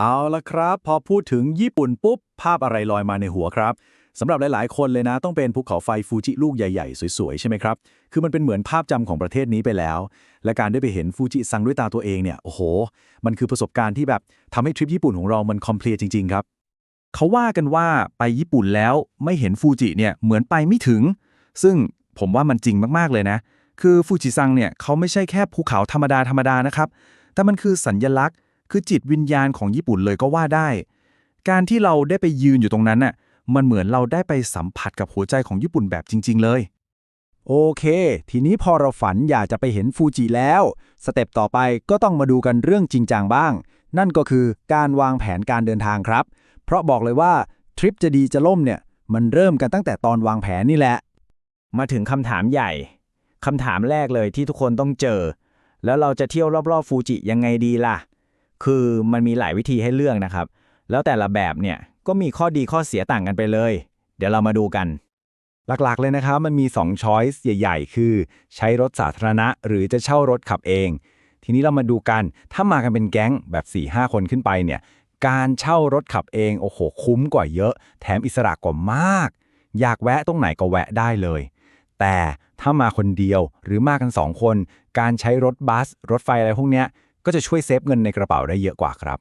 เอาละครับ พอพูดถึงญี่ปุ่นปุ๊บ ภาพอะไรลอยมาในหัวครับสำหรับหลาย ๆ คนเลยนะ ต้องเป็นภูเขาไฟฟูจิลูกใหญ่ ๆ สวย ๆ ใช่ไหมครับ คือมันเป็นเหมือนภาพจำของประเทศนี้ไปแล้ว และการได้ไปเห็นฟูจิซังด้วยตาตัวเองเนี่ย โอ้โห มันคือประสบการณ์ที่แบบทำให้ทริปญี่ปุ่นของเรามันคอมเพลตจริง ๆ ครับ เขาว่ากันว่าไปญี่ปุ่นแล้วไม่เห็นฟูจิเนี่ยเหมือนไปไม่ถึง ซึ่งผมว่ามันจริงมากๆเลยนะ คือฟูจิซังเนี่ยเขาไม่ใช่แค่ภูเขาธรรมดาธรรมดานะครับ แต่มันคือสัญญลักษณ์ คือจิตวิญญาณของญี่ปุ่นเลยก็ว่าได้ การที่เราได้ไปยืนอยู่ตรงนั้นน่ะมันเหมือนเราได้ไปสัมผัสกับหัวใจของญี่ปุ่นแบบจริง ๆ เลย โอเค ทีนี้พอเราฝันอยากจะไปเห็นฟูจิแล้ว สเต็ปต่อไปก็ต้องมาดูกันเรื่องจริงจังบ้าง นั่นก็คือการวางแผนการเดินทางครับ เพราะบอกเลยว่าทริปจะดีจะล่มเนี่ย มันเริ่มกันตั้งแต่ตอนวางแผนนี่แหละ มาถึงคำถามใหญ่คำถามแรกเลยที่ทุกคนต้องเจอ แล้วเราจะเที่ยวรอบๆฟูจิยังไงดีล่ะ คือมันมีหลายวิธีให้เลือกนะครับ แล้วแต่ละแบบเนี่ยก็มีข้อดีข้อเสียต่างกันไปเลย เดี๋ยวเรามาดูกัน หลักๆเลยนะครับ มันมี2ช้อยส์ใหญ่ ๆ คือ ใช้รถสาธารณะหรือจะเช่ารถขับเอง ทีนี้เรามาดูกันถ้ามากันเป็นแก๊งแบบ 4-5 คนขึ้นไปเนี่ยการเช่ารถขับเองโอ้โหคุ้มกว่าเยอะ แถมอิสระกว่ามาก อยากแวะตรงไหนก็แวะได้เลย แต่ถ้ามาคนเดียวหรือมากัน 2 คน การใช้รถบัส รถไฟอะไรพวกเนี้ย ก็จะช่วยเซฟเงินในกระเป๋าได้เยอะกว่าครับ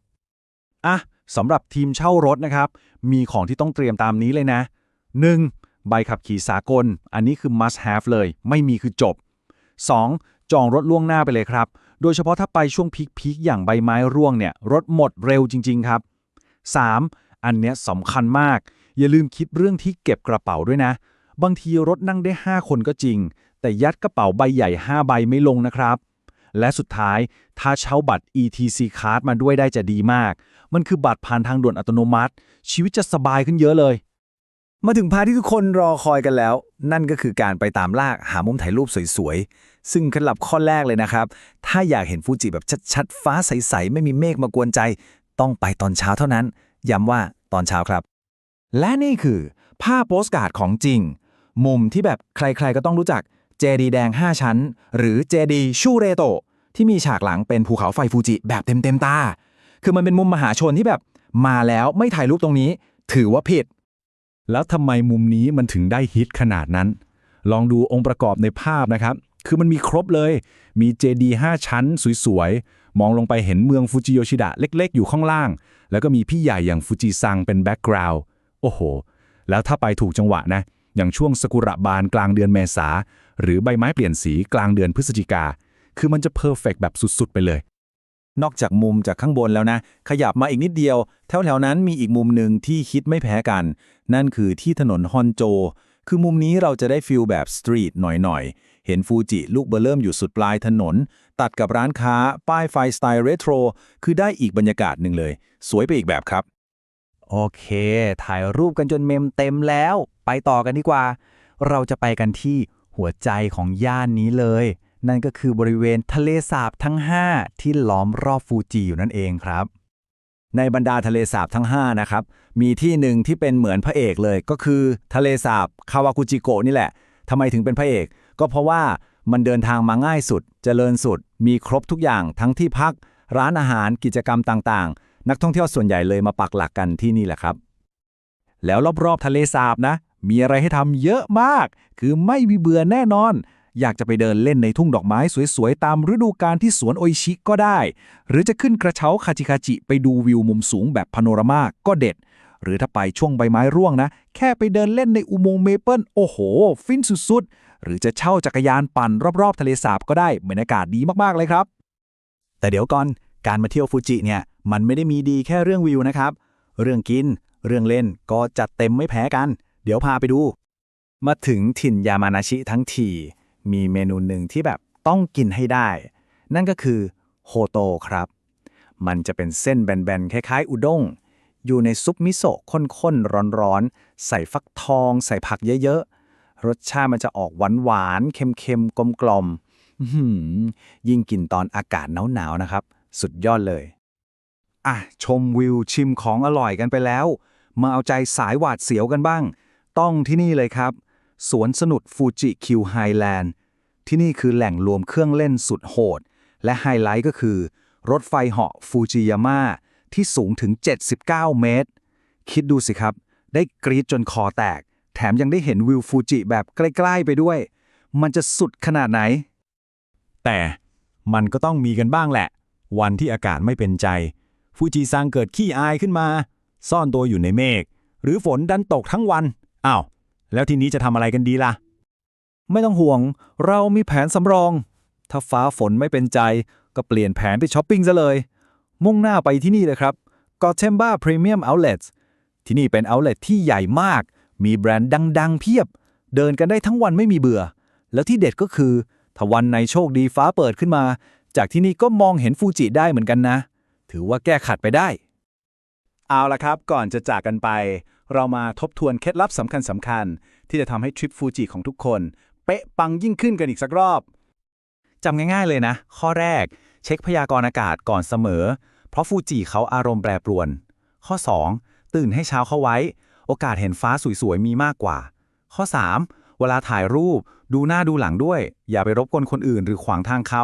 อะสำหรับทีมเช่ารถนะครับ มีของที่ต้องเตรียมตามนี้เลยนะ 1. ใบขับขี่สากล อันนี้คือ must have เลย ไม่มีคือจบ 2. จองรถล่วงหน้าไปเลยครับ โดยเฉพาะถ้าไปช่วงพีคๆอย่างใบไม้ร่วงเนี่ย รถหมดเร็วจริง ๆ ครับ 3. อันเนี้ยสำคัญมาก อย่าลืมคิดเรื่องที่เก็บกระเป๋าด้วยนะ บางทีรถนั่งได้ 5 คนก็จริง แต่ยัดกระเป๋าใบใหญ่ 5 ใบไม่ลงนะครับ และสุดท้าย ถ้าเช่าบัตร ETC card มาด้วยได้จะดีมาก มันคือบัตรผ่านทางด่วนอัตโนมัติ ชีวิตจะสบายขึ้นเยอะเลย มาถึงพาทที่ทุกคนรอคอยกันแล้ว นั่นก็คือการไปตามลากหามุมถ่ายรูปสวยๆ ซึ่งเคล็ดลับข้อแรกเลยนะครับ ถ้าอยากเห็นฟูจิแบบชัดๆ ฟ้าใสๆ ไม่มีเมฆมากวนใจ ต้องไปตอนเช้าเท่านั้น ย้ำว่าตอนเช้าครับ และนี่คือภาพโปสการ์ดของจริง มุมที่แบบใครๆก็ต้องรู้จัก เจดีแดง 5 ชั้น หรือเจดีชูเรโตะที่มีฉากหลังเป็นภูเขาไฟฟูจิแบบเต็มๆตา คือมันเป็นมุมมหาชนที่แบบมาแล้วไม่ถ่ายรูปตรงนี้ ถือว่าผิด แล้วทำไมมุมนี้มันถึงได้ฮิตขนาดนั้น ลองดูองค์ประกอบในภาพนะครับ คือมันมีครบเลย มีเจดี5ชั้นสวยๆ มองลงไปเห็นเมืองฟูจิโยชิดะเล็ก ๆ อยู่ข้างล่าง แล้วก็มีพี่ใหญ่อย่างฟูจิซังเป็นแบ็กกราวด์โอ้โห แล้วถ้าไปถูกจังหวะนะ อย่างช่วงสกุระบานกลางเดือนเมษา หรือใบไม้เปลี่ยนสีกลางเดือนพฤศจิกา คือมันจะเพอร์เฟกแบบสุด ๆ ไปเลย นอกจากมุมจากข้างบนแล้วนะ ขยับมาอีกนิดเดียว แถวๆนั้นมีอีกมุมหนึ่งที่คิดไม่แพ้กัน นั่นคือที่ถนนฮอนโจ คือมุมนี้เราจะได้ฟิลแบบสตรีทหน่อยๆ เห็นฟูจิลูกเบอร์เริ่มอยู่สุดปลายถนน ตัดกับร้านค้า ป้ายไฟสไตล์เรโทร คือได้อีกบรรยากาศหนึ่งเลย สวยไปอีกแบบครับ โอเค ถ่ายรูปกันจนเมมเต็มแล้ว ไปต่อกันดีกว่า เราจะไปกันที่ หัวใจของย่านนี้เลย นั่นก็คือบริเวณทะเลสาบทั้ง 5 ที่ล้อมรอบฟูจิอยู่นั่นเองครับ ในบรรดาทะเลสาบทั้ง 5 นะครับ มีที่หนึ่งที่เป็นเหมือนพระเอกเลยก็คือทะเลสาบคาวากุจิโกะนี่แหละทำไมถึงเป็นพระเอก ก็เพราะว่ามันเดินทางมาง่ายสุดเจริญสุด มีครบทุกอย่างทั้งที่พัก ร้านอาหารกิจกรรมต่างๆ นักท่องเที่ยวส่วนใหญ่เลยมาปักหลักกันที่นี่แหละครับ แล้วรอบๆทะเลสาบนะ มีอะไรให้ทำเยอะมาก คือไม่มีเบื่อแน่นอน อยากจะไปเดินเล่นในทุ่งดอกไม้สวยๆ ตามฤดูกาลที่สวนโอชิก็ได้ หรือจะขึ้นกระเช้าคาจิคาจิไปดูวิวมุมสูงแบบพาโนรามาก็เด็ด หรือถ้าไปช่วงใบไม้ร่วงนะ แค่ไปเดินเล่นในอุโมงค์เมเปิลโอ้โห ฟินสุดๆ หรือจะเช่าจักรยานปั่นรอบๆ ทะเลสาบก็ได้บรรยากาศดีมากๆเลยครับ แต่เดี๋ยวก่อนการมาเที่ยวฟูจิเนี่ยมันไม่ได้มีดีแค่เรื่องวิวนะครับ เรื่องกิน เรื่องเล่นก็จัดเต็มไม่แพ้กัน เดี๋ยวพาไปดู มาถึงถิ่นยามานาชิทั้งที มีเมนูหนึ่งที่แบบต้องกินให้ได้ นั่นก็คือโฮโตครับ มันจะเป็นเส้นแบนๆ คล้ายๆ อุด้ง อยู่ในซุปมิโซะข้นๆ ร้อนๆ ใส่ฟักทอง ใส่ผักเยอะๆ รสชาติมันจะออกหวานๆ เค็มๆ กลมๆยิ่งกินตอนอากาศหนาวๆ นะครับ สุดยอดเลย อะ ชมวิวชิมของอร่อยกันไปแล้ว มาเอาใจสายหวาดเสียวกันบ้าง ต้องที่นี่เลยครับ สวนสนุกฟูจิคิวไฮแลนด์ที่นี่คือแหล่งรวมเครื่องเล่นสุดโหด และไฮไลท์ก็คือ รถไฟเหาะฟูจิยาม่าที่สูงถึง 79 เมตร คิดดูสิครับ ได้กรีดจนคอแตก แถมยังได้เห็นวิวฟูจิแบบใกล้ ๆ ไปด้วย มันจะสุดขนาดไหน แต่มันก็ต้องมีกันบ้างแหละ วันที่อากาศไม่เป็นใจ ฟูจิซังเกิดขี้อายขึ้นมา ซ่อนตัวอยู่ในเมฆหรือฝนดันตกทั้งวัน อ้าว แล้วทีนี้จะทำอะไรกันดีล่ะ ไม่ต้องห่วง เรามีแผนสำรอง ถ้าฟ้าฝนไม่เป็นใจ ก็เปลี่ยนแผนไปช้อปปิ้งซะเลย มุ่งหน้าไปที่นี่เลยครับ g o t e m b a Premium Outlets ที่นี่เป็น outlet ที่ใหญ่มาก มีแบรนด์ดัง ๆ เพียบ เดินกันได้ทั้งวันไม่มีเบื่อ แล้วที่เด็ดก็คือถ้าวันในโชคดีฟ้าเปิดขึ้นมา จากที่นี่ก็มองเห็นฟูจิได้เหมือนกันนะ ถือว่าแก้ขัดไปได้ เอาละครับ ก่อนจะจากกันไป เรามาทบทวนเคล็ดลับสำคัญสำคัญๆที่จะทำให้ทริปฟูจิของทุกคน เป๊ะปังยิ่งขึ้นกันอีกสักรอบจำง่ายๆเลยนะ ข้อแรก เช็คพยากรณ์อากาศก่อนเสมอ เพราะฟูจิเขาอารมณ์แปรปรวน ข้อ 2 ตื่นให้เช้าเข้าไว้ โอกาสเห็นฟ้าสวยๆ มีมากกว่า ข้อ 3 เวลาถ่ายรูป ดูหน้าดูหลังด้วย อย่าไปรบกวนคนอื่นหรือขวางทางเขา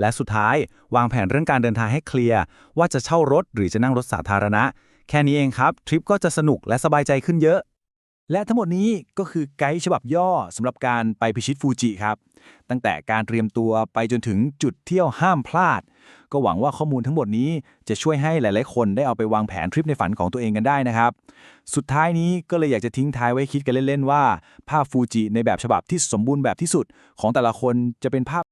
และสุดท้าย วางแผนเรื่องการเดินทางให้เคลียร์ ว่าจะเช่ารถหรือจะนั่งรถสาธารณะ แค่นี้เองครับ ทริปก็จะสนุกและสบายใจขึ้นเยอะ และทั้งหมดนี้ก็คือไกด์ฉบับย่อสำหรับการไปพิชิตฟูจิครับ ตั้งแต่การเตรียมตัวไปจนถึงจุดเที่ยวห้ามพลาด ก็หวังว่าข้อมูลทั้งหมดนี้จะช่วยให้หลาย ๆ คนได้เอาไปวางแผนทริปในฝันของตัวเองกันได้นะครับ สุดท้ายนี้ก็เลยอยากจะทิ้งท้ายไว้คิดกันเล่น ๆ ว่า ภาพฟูจิในแบบฉบับที่สมบูรณ์แบบที่สุดของแต่ละคนจะเป็นภาพ